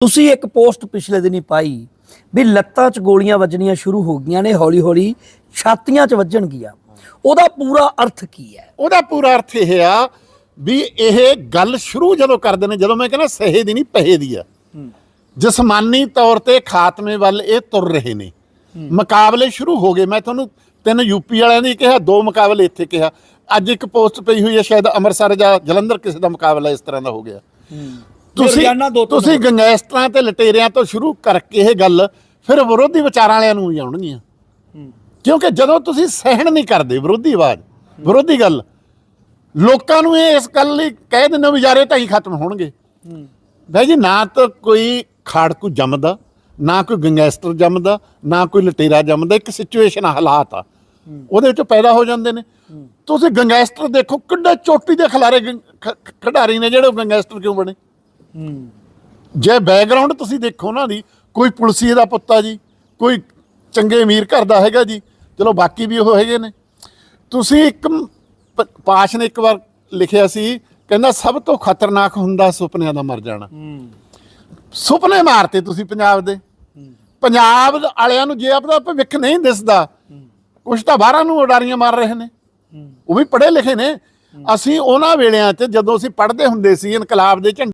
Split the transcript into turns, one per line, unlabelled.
ਤੁਸੀਂ ਇੱਕ ਪੋਸਟ ਪਿਛਲੇ ਦਿਨੀ ਪਾਈ ਵੀ ਲੱਤਾਂ 'ਚ ਗੋਲੀਆਂ ਵੱਜਣੀਆਂ ਸ਼ੁਰੂ ਹੋ ਗਈਆਂ ਨੇ ਹੌਲੀ-ਹੌਲੀ ਛਾਤੀਆਂ 'ਚ ਵੱਜਣਗੀਆਂ ਉਹਦਾ ਪੂਰਾ ਅਰਥ ਕੀ ਹੈ?
ਉਹਦਾ ਪੂਰਾ ਅਰਥ ਇਹ ਆ ਵੀ ਇਹ ਗੱਲ ਸ਼ੁਰੂ ਜਦੋਂ ਕਰਦੇ ਨੇ ਜਦੋਂ ਮੈਂ ਕਹਿੰਦਾ ਸਹੇ ਦੀ ਨਹੀਂ ਪਹੇ ਦੀ ਆ। ਜਿਸਮਾਨੀ ਤੌਰ ਤੇ ਖਾਤਮੇ ਵੱਲ ਇਹ ਤੁਰ ਰਹੇ ਨੇ। ਮੁਕਾਬਲੇ ਸ਼ੁਰੂ ਹੋ ਗਏ। ਮੈਂ ਤੁਹਾਨੂੰ ਤਿੰਨ ਯੂਪੀ ਵਾਲਿਆਂ ਦੀ ਕਿਹਾ ਦੋ ਮੁਕਾਬਲੇ ਇੱਥੇ ਕਿਹਾ। ਅੱਜ ਇੱਕ ਪੋਸਟ ਪਈ ਹੋਈ ਹੈ ਸ਼ਾਇਦ ਅੰਮ੍ਰਿਤਸਰ ਜਾਂ ਜਲੰਧਰ ਕਿਸੇ ਦਾ ਮੁਕਾਬਲਾ ਇਸ ਤਰ੍ਹਾਂ ਦਾ ਹੋ ਗਿਆ। ਤੁਸੀਂ
ਰੋਜ਼ਾਨਾ ਦੋ ਤਿੰਨ
ਤੁਸੀਂ ਗੰਗੈਸਟਰਾਂ ਤੇ ਲਟੇਰਿਆਂ ਤੋਂ ਸ਼ੁਰੂ ਕਰਕੇ ਇਹ ਗੱਲ ਫਿਰ ਵਿਰੋਧੀ ਵਿਚਾਰਾਂ ਵਾਲਿਆਂ ਨੂੰ ਵੀ ਆਉਣਗੀਆਂ। ਕਿਉਂਕਿ ਜਦੋਂ ਤੁਸੀਂ ਸਹਿਣ ਨਹੀਂ ਕਰਦੇ ਵਿਰੋਧੀ ਆਵਾਜ਼ ਵਿਰੋਧੀ ਗੱਲ ਲੋਕਾਂ ਨੂੰ ਇਹ ਇਸ ਗੱਲ ਲਈ ਕਹਿ ਦਿੰਦੇ ਹੋ ਵੀ ਯਾਰ ਇਹ ਤਾਂ ਹੀ ਖਤਮ ਹੋਣਗੇ। ਭਾਈ ਜੀ ਨਾ ਤਾਂ ਕੋਈ ਖਾੜਕੂ ਜੰਮਦਾ ਨਾ ਕੋਈ ਗੈਂਗਸਟਰ ਜੰਮਦਾ ਨਾ ਕੋਈ ਲਟੇਰਾ ਜੰਮਦਾ ਇੱਕ ਸਿਚੁਏਸ਼ਨ ਹਾਲਾਤ ਆ। ਉਹਦੇ ਵਿੱਚ ਪੈਦਾ ਹੋ ਜਾਂਦੇ ਨੇ। ਤੁਸੀਂ ਗੈਂਗਸਟਰ ਦੇਖੋ ਕਿੱਡੇ ਚੋਟੀ ਦੇ ਖਿਲਾਰੇ ਖਿਡਾਰੀ ਨੇ ਜਿਹੜੇ ਗੈਂਗਸਟਰ ਕਿਉਂ ਬਣੇ? ਜੇ ਬੈਕਗ੍ਰਾਉਂਡ ਤੁਸੀਂ ਦੇਖੋ ਨਾ ਦੀ ਕੋਈ ਪੁਲਸੀਏ ਦਾ ਪੁੱਤਾ ਜੀ ਕੋਈ ਚੰਗੇ ਅਮੀਰ ਘਰ ਦਾ ਹੈਗਾ ਜੀ ਚਲੋ ਬਾਕੀ ਵੀ ਉਹ ਹੈਗੇ ਨੇ। ਤੁਸੀਂ ਇੱਕ ਪਾਸ਼ ਨੇ ਇੱਕ ਵਾਰ ਲਿਖਿਆ ਸੀ ਕਹਿੰਦਾ ਸਭ ਤੋਂ ਖਤਰਨਾਕ ਹੁੰਦਾ ਸੁਪਨਿਆਂ ਦਾ ਮਰ ਜਾਣਾ। ਸੁਪਨੇ ਮਾਰਤੇ ਤੁਸੀਂ ਪੰਜਾਬ ਦੇ। ਪੰਜਾਬ ਵਾਲਿਆਂ ਨੂੰ ਜੇ ਆਪਦਾ ਭਵਿੱਖ ਨਹੀਂ ਦਿਸਦਾ ਕੁਛ ਤਾਂ ਬਾਹਰਾਂ ਨੂੰ ਉਡਾਰੀਆਂ ਮਾਰ ਰਹੇ ਨੇ। ਉਹ ਵੀ ਪੜ੍ਹੇ ਲਿਖੇ ਨੇ। ਅਸੀਂ ਉਹਨਾਂ ਵੇਲਿਆਂ 'ਚ ਜਦੋਂ ਅਸੀਂ ਪੜ੍ਹਦੇ ਹੁੰਦੇ ਸੀ ਇਨਕਲਾਬ ਦੇ ਝੰਡੇ